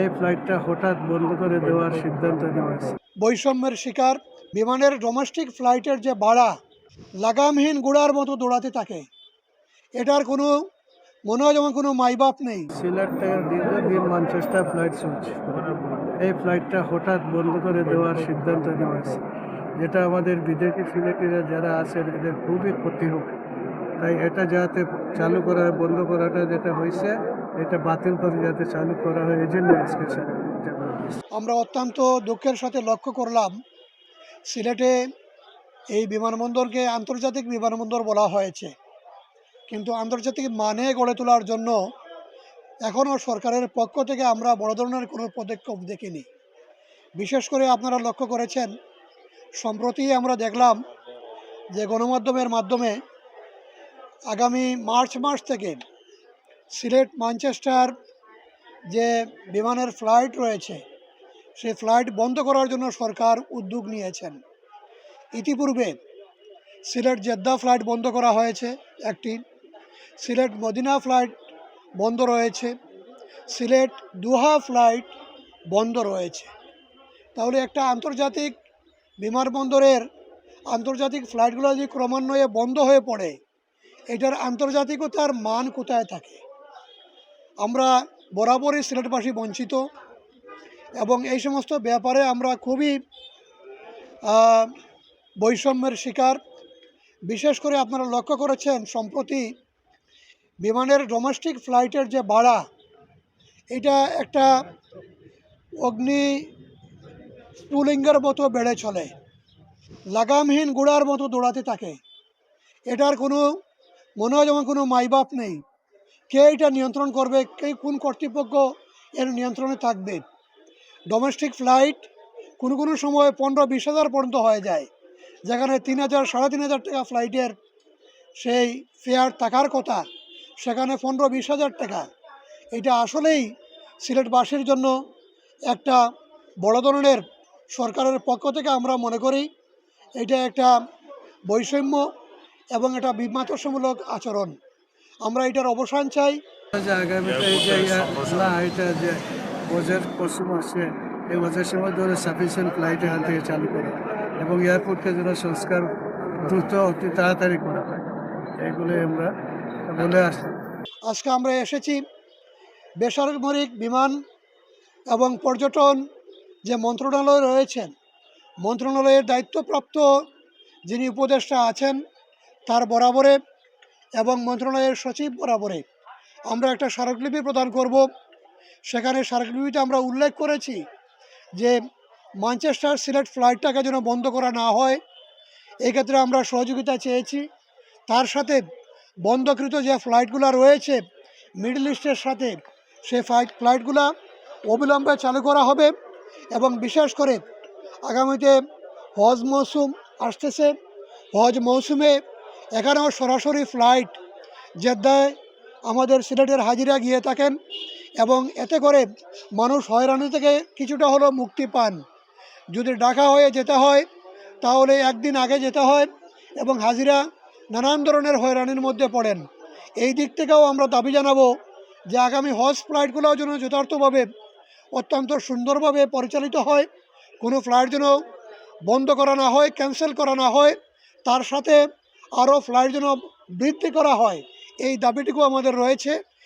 এই ফ্লাইটটা হঠাৎ বন্ধ করে দেওয়ার সিদ্ধান্ত নেওয়া হয়েছে। বৈষম্যের শিকার বিমানের ডোমেস্টিক ফ্লাইটের যে ভাড়া লাগামহীন গোড়ার মতো দৌড়াতে থাকে। এটার কোনো মনে হয় যেমন কোনো মাইবাপ নেই। সিলেট থেকে দীর্ঘদিন ম্যানচেস্টার ফ্লাইট চলছে এই ফ্লাইটটা হঠাৎ বন্ধ করে দেওয়ার সিদ্ধান্ত নেওয়া হয়েছে। যেটা আমাদের বিদেশি সিলেটিরা যারা আছেন এদের খুবই ক্ষতি হবে। তাই এটা যাতে চালু করা, বন্ধ করাটা যেটা হয়েছে, এটা বাতিল করে যাতে চালু করা হয় এই জন্য আজকে। আমরা অত্যন্ত দুঃখের সাথে লক্ষ্য করলাম, সিলেটে এই বিমানবন্দরকে আন্তর্জাতিক বিমানবন্দর বলা হয়েছে কিন্তু আন্তর্জাতিক মানে গড়ে তোলার জন্য এখনও সরকারের পক্ষ থেকে আমরা বড় ধরনের কোনো পদক্ষেপ দেখিনি বিশেষ করে আপনারা লক্ষ্য করেছেন, সম্প্রতি আমরা দেখলাম যে গণমাধ্যমের মাধ্যমে আগামী মার্চ মাস থেকে সিলেট, ম্যানচেস্টার যে বিমানের ফ্লাইট রয়েছে, সেই ফ্লাইট বন্ধ করার জন্য সরকার উদ্যোগ নিয়েছেন। ইতিপূর্বে সিলেট জেদ্দা ফ্লাইট বন্ধ করা হয়েছে, একটি। সিলেট মদিনা ফ্লাইট বন্ধ রয়েছে, সিলেট দুহা ফ্লাইট বন্ধ রয়েছে। তাহলে একটা আন্তর্জাতিক বিমানবন্দরের আন্তর্জাতিক ফ্লাইটগুলো যদি ক্রমান্বয়ে বন্ধ হয়ে পড়ে এটার আন্তর্জাতিকতার মান কোথায় থাকে? আমরা বরাবরই সিলেটবাসী বঞ্চিত এবং এই সমস্ত ব্যাপারে আমরা খুবই বৈষম্যের শিকার। বিশেষ করে আপনারা লক্ষ্য করেছেন, সম্প্রতি বিমানের ডোমেস্টিক ফ্লাইটের যে ভাড়া, এটা একটা অগ্নি স্পুলিঙ্গের মতো বেড়ে চলে। লাগামহীন গুড়ার মতো দৌড়াতে থাকে। এটার কোনো মনে হয় যেমন কোনো মাইবাপ নেই। কে এটা নিয়ন্ত্রণ করবে? কে কোন কর্তৃপক্ষ এর নিয়ন্ত্রণে থাকবে? ডোমেস্টিক ফ্লাইট কোনো কোনো সময় পনেরো বিশ হাজার পর্যন্ত হয়ে যায়। যেখানে তিন হাজার, সাড়ে তিন হাজার টাকা ফ্লাইটের সেই ফেয়ার থাকার কথা, সেখানে পনেরো বিশ হাজার টাকা। এটা আসলেই সিলেটবাসীর জন্য একটা বড় ধরনের সরকারের পক্ষ থেকে আমরা মনে করি, এটা একটা বৈষম্য এবং এটা বিমাতসমূলক আচরণ। আমরা এটার অবসান চাই। বছর পশ্চিম আসছে এই সময় ধরে সাফিসিয়েন্ট ফ্লাইট এখান থেকে চালু করে এবং এয়ারপোর্টকে যেন সংস্কার দ্রুত অতি তাড়াতাড়ি করা হয়। এইগুলো আমরা বলে আসছি। আজকে আমরা এসেছি বেসামরিক বিমান এবং পর্যটন যে মন্ত্রণালয় রয়েছেন মন্ত্রণালয়ের দায়িত্বপ্রাপ্ত যিনি উপদেষ্টা আছেন তার বরাবরে এবং মন্ত্রণালয়ের সচিব বরাবরে আমরা একটা স্মারকলিপি প্রদান করব। সেখানে স্মারকলিপিতে আমরা উল্লেখ করেছি যে ম্যানচেস্টার সিলেট ফ্লাইটটাকে যেন বন্ধ করা না হয়, এক্ষেত্রে আমরা সহযোগিতা চেয়েছি। তার সাথে বন্ধকৃত যে ফ্লাইটগুলো রয়েছে মিডল ইস্টের সাথে সে ফ্লাইট ফ্লাইটগুলো অবিলম্বে চালু করা হবে এবং বিশেষ করে আগামীতে হজ মৌসুম আসতেছে। হজ মৌসুমে এখানেও সরাসরি ফ্লাইট, জেদ্দায় আমাদের সিলেটের হাজিরা গিয়ে থাকেন এবং এতে করে মানুষ হয়রানি থেকে কিছুটা হলেও মুক্তি পান। যদি ঢাকা হয়ে যেতে হয়, তাহলে একদিন আগে যেতে হয় এবং হাজিরা নানান ধরনের হয়রানির মধ্যে পড়েন। এই দিক থেকেও আমরা দাবি জানাব যে আগামী হজ ফ্লাইটগুলোও যেন যথার্থভাবে অত্যন্ত সুন্দরভাবে পরিচালিত হয়, কোনো ফ্লাইট যেন বন্ধ করা না হয়, ক্যান্সেল করা না হয়। তার সাথে আরও ফ্লাইট যেন বৃদ্ধি করা হয়। এই দাবিটুকু আমাদের রয়েছে।